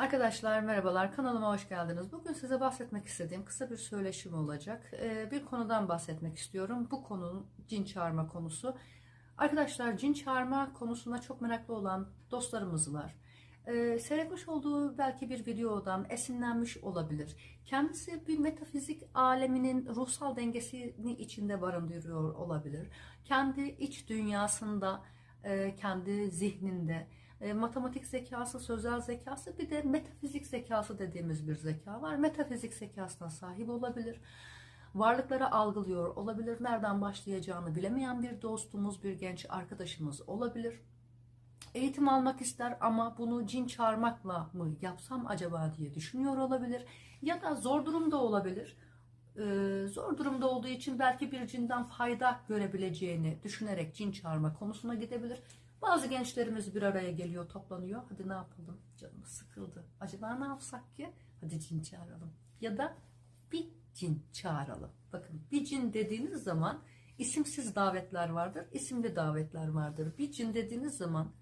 Arkadaşlar merhabalar kanalıma hoş geldiniz. Bugün size bahsetmek istediğim kısa bir söyleşim olacak. Ee, bir konudan bahsetmek istiyorum. Bu konunun cin çağırma konusu. Arkadaşlar cin çağırma konusuna çok meraklı olan dostlarımız var. Ee, seyretmiş olduğu belki bir videodan esinlenmiş olabilir. Kendisi bir metafizik aleminin ruhsal dengesini içinde barındırıyor olabilir. Kendi iç dünyasında, e, kendi zihninde, e, matematik zekası, sözel zekası bir de metafizik zekası dediğimiz bir zeka var. Metafizik zekasına sahip olabilir. Varlıkları algılıyor olabilir. Nereden başlayacağını bilemeyen bir dostumuz, bir genç arkadaşımız olabilir. Eğitim almak ister ama bunu cin çağırmakla mı yapsam acaba diye düşünüyor olabilir. Ya da zor durumda olabilir. Ee, zor durumda olduğu için belki bir cinden fayda görebileceğini düşünerek cin çağırma konusuna gidebilir. Bazı gençlerimiz bir araya geliyor, toplanıyor. Hadi ne yapalım? Canımız sıkıldı. Acaba ne yapsak ki? Hadi cin çağıralım. Ya da bir cin çağıralım. Bakın bir cin dediğiniz zaman isimsiz davetler vardır, isimli davetler vardır. Bir cin dediğiniz zaman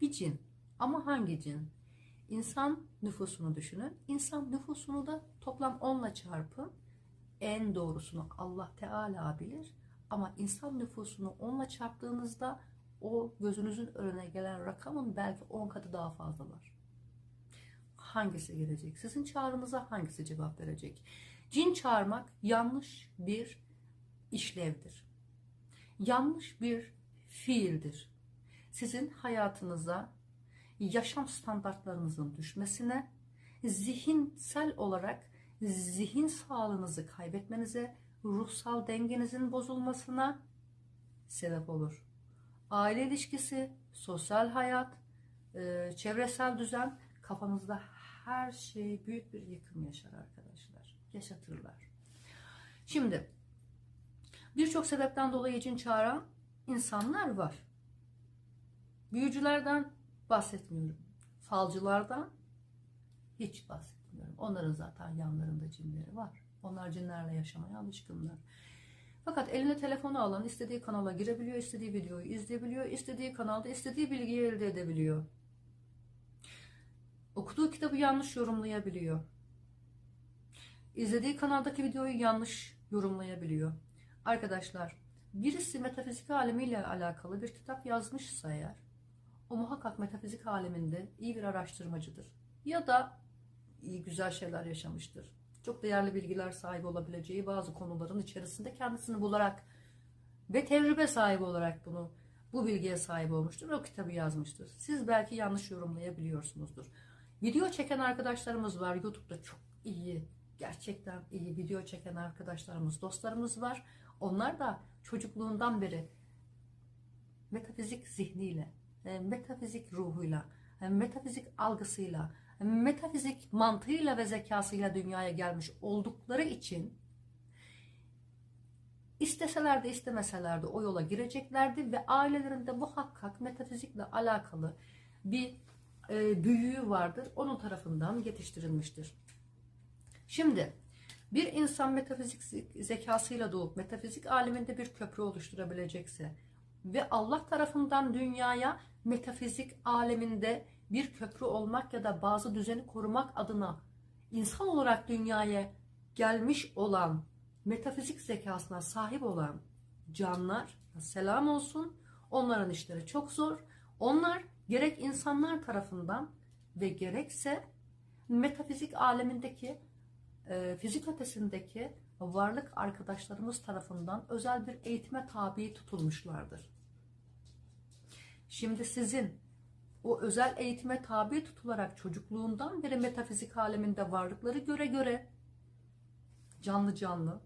bir cin. Ama hangi cin? İnsan nüfusunu düşünün. İnsan nüfusunu da toplam 10 ile çarpın. En doğrusunu Allah Teala bilir. Ama insan nüfusunu 10 ile çarptığınızda o gözünüzün önüne gelen rakamın belki 10 katı daha fazla var. Hangisi gelecek? Sizin çağrınıza hangisi cevap verecek? Cin çağırmak yanlış bir işlevdir. Yanlış bir fiildir. Sizin hayatınıza yaşam standartlarınızın düşmesine, zihinsel olarak zihin sağlığınızı kaybetmenize, ruhsal dengenizin bozulmasına sebep olur aile ilişkisi, sosyal hayat, e, çevresel düzen kafanızda her şey büyük bir yıkım yaşar arkadaşlar. Yaşatırlar. Şimdi birçok sebepten dolayı için çağıran insanlar var. Büyücülerden bahsetmiyorum. Falcılardan hiç bahsetmiyorum. Onların zaten yanlarında cinleri var. Onlar cinlerle yaşamaya alışkınlar. Fakat eline telefonu alan istediği kanala girebiliyor, istediği videoyu izleyebiliyor, istediği kanalda istediği bilgiyi elde edebiliyor. Okuduğu kitabı yanlış yorumlayabiliyor. İzlediği kanaldaki videoyu yanlış yorumlayabiliyor. Arkadaşlar, birisi metafizik alemiyle alakalı bir kitap yazmışsa eğer, o muhakkak metafizik aleminde iyi bir araştırmacıdır. Ya da iyi güzel şeyler yaşamıştır çok değerli bilgiler sahibi olabileceği bazı konuların içerisinde kendisini bularak ve tecrübe sahibi olarak bunu bu bilgiye sahip olmuştur o kitabı yazmıştır. Siz belki yanlış yorumlayabiliyorsunuzdur. Video çeken arkadaşlarımız var. YouTube'da çok iyi, gerçekten iyi video çeken arkadaşlarımız, dostlarımız var. Onlar da çocukluğundan beri metafizik zihniyle, e, metafizik ruhuyla, e, metafizik algısıyla, metafizik mantığıyla ve zekasıyla dünyaya gelmiş oldukları için isteseler de istemeseler de o yola gireceklerdi ve ailelerinde muhakkak metafizikle alakalı bir e, büyüğü vardır. Onun tarafından yetiştirilmiştir. Şimdi bir insan metafizik zekasıyla doğup metafizik aleminde bir köprü oluşturabilecekse ve Allah tarafından dünyaya metafizik aleminde bir köprü olmak ya da bazı düzeni korumak adına insan olarak dünyaya gelmiş olan metafizik zekasına sahip olan canlar selam olsun. Onların işleri çok zor. Onlar gerek insanlar tarafından ve gerekse metafizik alemindeki e, fizik ötesindeki varlık arkadaşlarımız tarafından özel bir eğitime tabi tutulmuşlardır. Şimdi sizin o özel eğitime tabi tutularak çocukluğundan beri metafizik aleminde varlıkları göre göre canlı canlı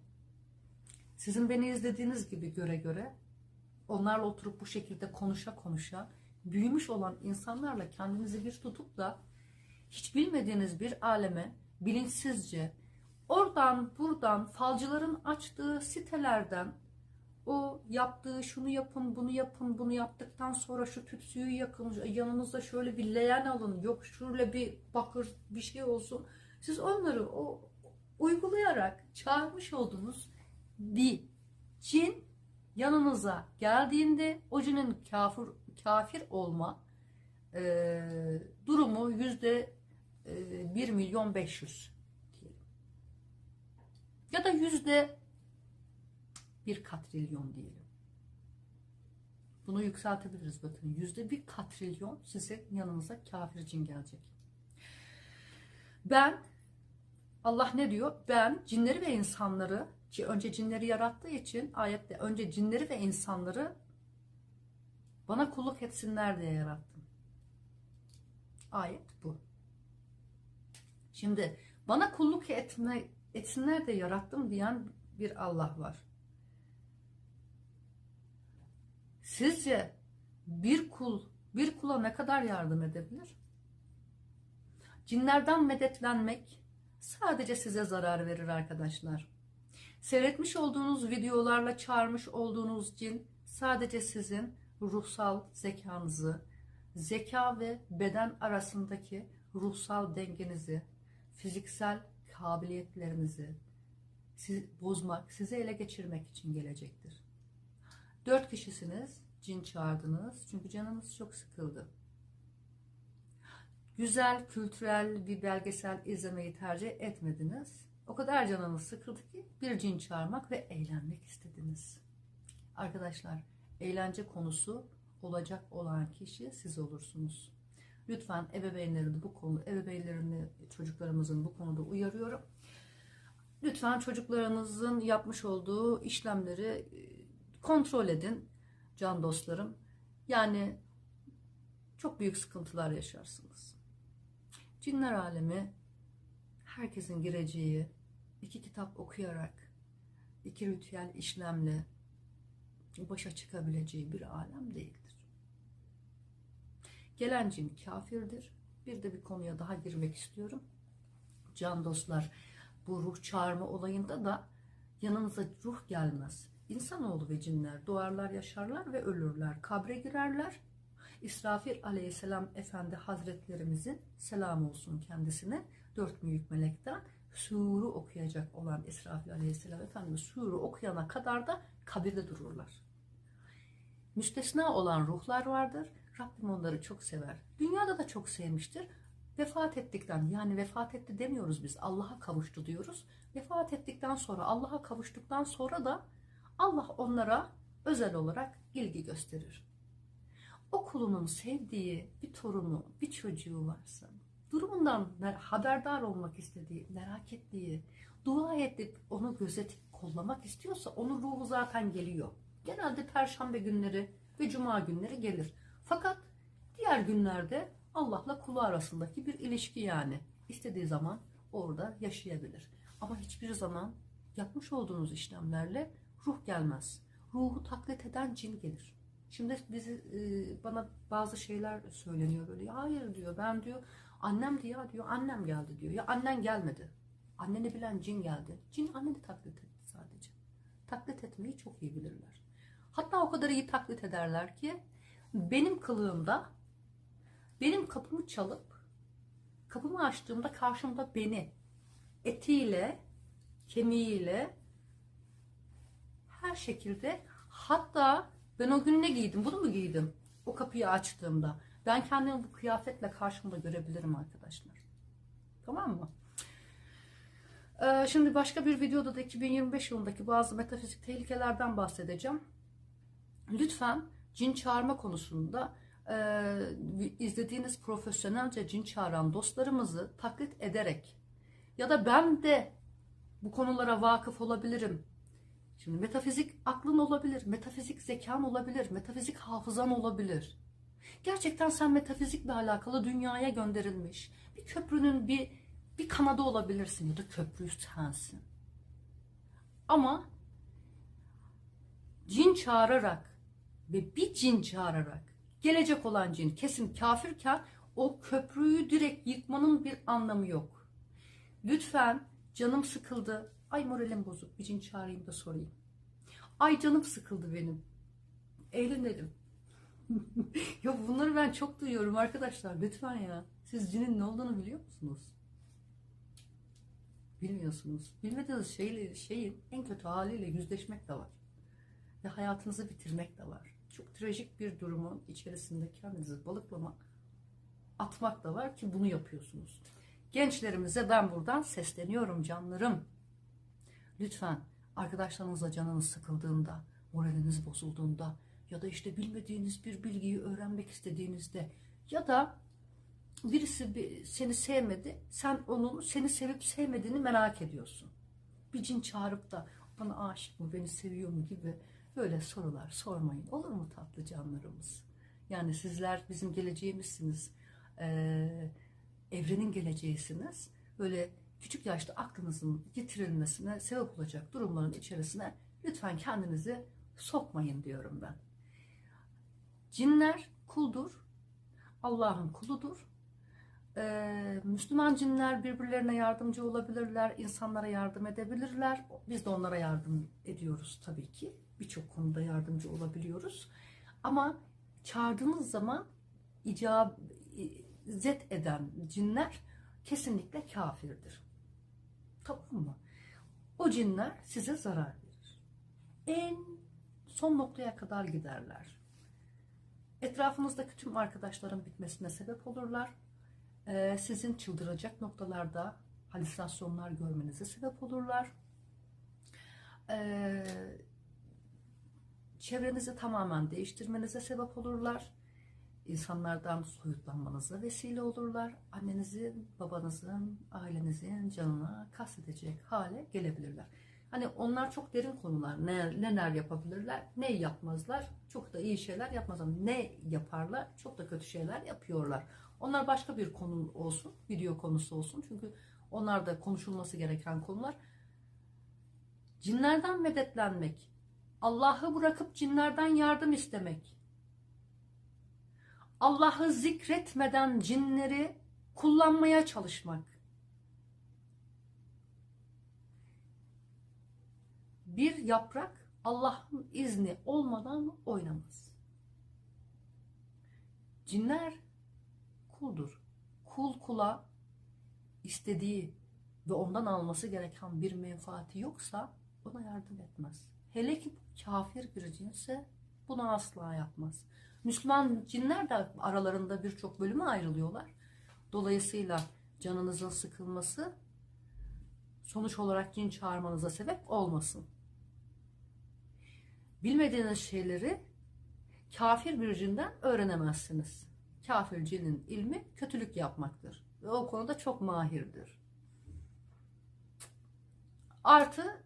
sizin beni izlediğiniz gibi göre göre onlarla oturup bu şekilde konuşa konuşa büyümüş olan insanlarla kendinizi bir tutup da hiç bilmediğiniz bir aleme bilinçsizce oradan buradan falcıların açtığı sitelerden o yaptığı şunu yapın bunu yapın bunu yaptıktan sonra şu tütsüyü yakın yanınızda şöyle bir leğen alın yok şöyle bir bakır bir şey olsun siz onları o uygulayarak çağırmış olduğunuz bir cin yanınıza geldiğinde o cinin kafir, kafir olma e, durumu yüzde e, 1 milyon 500 diyelim. Ya da yüzde bir katrilyon diyelim. Bunu yükseltebiliriz bakın. Yüzde bir katrilyon size yanınıza kafir cin gelecek. Ben Allah ne diyor? Ben cinleri ve insanları ki önce cinleri yarattığı için ayette önce cinleri ve insanları bana kulluk etsinler diye yarattım. Ayet bu. Şimdi bana kulluk etme, etsinler de yarattım diyen bir Allah var. Sizce bir kul bir kula ne kadar yardım edebilir? Cinlerden medetlenmek sadece size zarar verir arkadaşlar. Seyretmiş olduğunuz videolarla çağırmış olduğunuz cin sadece sizin ruhsal zekanızı, zeka ve beden arasındaki ruhsal dengenizi, fiziksel kabiliyetlerinizi siz, bozmak, sizi ele geçirmek için gelecektir. Dört kişisiniz, cin çağırdınız çünkü canınız çok sıkıldı. Güzel, kültürel bir belgesel izlemeyi tercih etmediniz. O kadar canınız sıkıldı ki bir cin çağırmak ve eğlenmek istediniz. Arkadaşlar, eğlence konusu olacak olan kişi siz olursunuz. Lütfen ebeveynlerini bu konu, ebeveynlerini çocuklarımızın bu konuda uyarıyorum. Lütfen çocuklarınızın yapmış olduğu işlemleri e, kontrol edin can dostlarım. Yani çok büyük sıkıntılar yaşarsınız. Cinler alemi herkesin gireceği iki kitap okuyarak, iki ritüel işlemle başa çıkabileceği bir alem değildir. Gelen cin kafirdir. Bir de bir konuya daha girmek istiyorum. Can dostlar, bu ruh çağırma olayında da yanınıza ruh gelmez. İnsanoğlu ve cinler doğarlar, yaşarlar ve ölürler. Kabre girerler. İsrafil aleyhisselam efendi hazretlerimizin selam olsun kendisine dört büyük melekten suru okuyacak olan İsrafil aleyhisselam efendimiz suru okuyana kadar da kabirde dururlar. Müstesna olan ruhlar vardır. Rabbim onları çok sever. Dünyada da çok sevmiştir. Vefat ettikten yani vefat etti demiyoruz biz Allah'a kavuştu diyoruz. Vefat ettikten sonra Allah'a kavuştuktan sonra da Allah onlara özel olarak ilgi gösterir. O kulunun sevdiği bir torunu, bir çocuğu varsa, durumundan haberdar olmak istediği, merak ettiği, dua edip onu gözetip kollamak istiyorsa onun ruhu zaten geliyor. Genelde perşembe günleri ve cuma günleri gelir. Fakat diğer günlerde Allah'la kulu arasındaki bir ilişki yani. istediği zaman orada yaşayabilir. Ama hiçbir zaman yapmış olduğunuz işlemlerle ruh gelmez. Ruhu taklit eden cin gelir. Şimdi bizi e, bana bazı şeyler söyleniyor böyle. Hayır diyor ben diyor annem ya diyor annem geldi diyor. Ya annen gelmedi. Anneni bilen cin geldi. Cin anneni taklit etti sadece. Taklit etmeyi çok iyi bilirler. Hatta o kadar iyi taklit ederler ki benim kılığımda benim kapımı çalıp kapımı açtığımda karşımda beni etiyle, kemiğiyle her şekilde hatta ben o gün ne giydim? Bunu mu giydim? O kapıyı açtığımda. Ben kendimi bu kıyafetle karşımda görebilirim arkadaşlar. Tamam mı? Ee, şimdi başka bir videoda da 2025 yılındaki bazı metafizik tehlikelerden bahsedeceğim. Lütfen cin çağırma konusunda e, izlediğiniz profesyonelce cin çağıran dostlarımızı taklit ederek ya da ben de bu konulara vakıf olabilirim. Şimdi metafizik aklın olabilir, metafizik zekan olabilir, metafizik hafızan olabilir. Gerçekten sen metafizikle alakalı dünyaya gönderilmiş bir köprünün bir bir kanadı olabilirsin ya da köprü sensin. Ama cin çağırarak ve bir cin çağırarak gelecek olan cin kesin kafirken o köprüyü direkt yıkmanın bir anlamı yok. Lütfen canım sıkıldı. Ay moralim bozuk. Bir cin çağırayım da sorayım. Ay canım sıkıldı benim. Eğlenelim. ya bunları ben çok duyuyorum arkadaşlar. Lütfen ya. Siz cinin ne olduğunu biliyor musunuz? Bilmiyorsunuz. Bilmediğiniz şeyle, şeyin en kötü haliyle yüzleşmek de var. Ve hayatınızı bitirmek de var. Çok trajik bir durumun içerisinde kendinizi balıklamak, atmak da var ki bunu yapıyorsunuz. Gençlerimize ben buradan sesleniyorum canlarım. Lütfen arkadaşlarınızla canınız sıkıldığında, moraliniz bozulduğunda ya da işte bilmediğiniz bir bilgiyi öğrenmek istediğinizde ya da birisi bir- seni sevmedi, sen onun seni sevip sevmediğini merak ediyorsun. Bir cin çağırıp da bana aşık mı, beni seviyor mu gibi böyle sorular sormayın. Olur mu tatlı canlarımız? Yani sizler bizim geleceğimizsiniz. Ee, evrenin geleceğisiniz. Böyle küçük yaşta aklınızın yitirilmesine sebep olacak durumların içerisine lütfen kendinizi sokmayın diyorum ben. Cinler kuldur. Allah'ın kuludur. Ee, Müslüman cinler birbirlerine yardımcı olabilirler, insanlara yardım edebilirler. Biz de onlara yardım ediyoruz tabii ki. Birçok konuda yardımcı olabiliyoruz. Ama çağırdığınız zaman icabet eden cinler kesinlikle kafirdir. Tamam mı? O cinler size zarar verir. En son noktaya kadar giderler. Etrafınızdaki tüm arkadaşların bitmesine sebep olurlar. Ee, sizin çıldıracak noktalarda halüsinasyonlar görmenize sebep olurlar. Ee, çevrenizi tamamen değiştirmenize sebep olurlar. İnsanlardan soyutlanmanıza vesile olurlar. Annenizin, babanızın, ailenizin canına kastedecek hale gelebilirler. Hani onlar çok derin konular. Ne, neler yapabilirler, ne yapmazlar. Çok da iyi şeyler yapmazlar. Ne yaparlar, çok da kötü şeyler yapıyorlar. Onlar başka bir konu olsun, video konusu olsun. Çünkü onlar da konuşulması gereken konular. Cinlerden medetlenmek, Allah'ı bırakıp cinlerden yardım istemek, Allah'ı zikretmeden cinleri kullanmaya çalışmak. Bir yaprak Allah'ın izni olmadan oynamaz. Cinler kuldur. Kul kula istediği ve ondan alması gereken bir menfaati yoksa ona yardım etmez. Hele ki kafir bir cinse bunu asla yapmaz. Müslüman cinler de aralarında birçok bölüme ayrılıyorlar. Dolayısıyla canınızın sıkılması sonuç olarak cin çağırmanıza sebep olmasın. Bilmediğiniz şeyleri kafir bir cinden öğrenemezsiniz. Kafir cinin ilmi kötülük yapmaktır. Ve o konuda çok mahirdir. Artı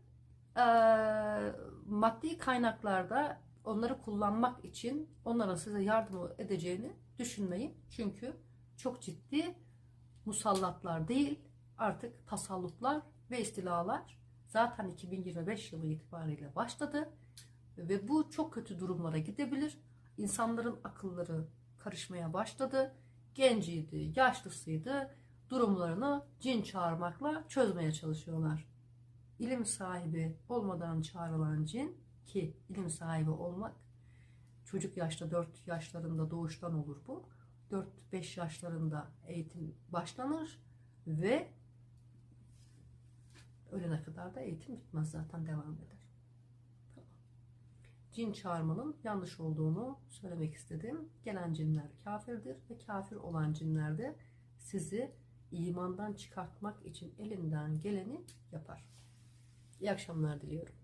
eee, maddi kaynaklarda onları kullanmak için onların size yardım edeceğini düşünmeyin. Çünkü çok ciddi musallatlar değil artık tasallutlar ve istilalar zaten 2025 yılı itibariyle başladı ve bu çok kötü durumlara gidebilir. İnsanların akılları karışmaya başladı. Genciydi, yaşlısıydı. Durumlarını cin çağırmakla çözmeye çalışıyorlar. İlim sahibi olmadan çağrılan cin ki ilim sahibi olmak çocuk yaşta 4 yaşlarında doğuştan olur bu. 4-5 yaşlarında eğitim başlanır ve ölene kadar da eğitim bitmez zaten devam eder. Cin çağırmanın yanlış olduğunu söylemek istedim. Gelen cinler kafirdir ve kafir olan cinler de sizi imandan çıkartmak için elinden geleni yapar. İyi akşamlar diliyorum.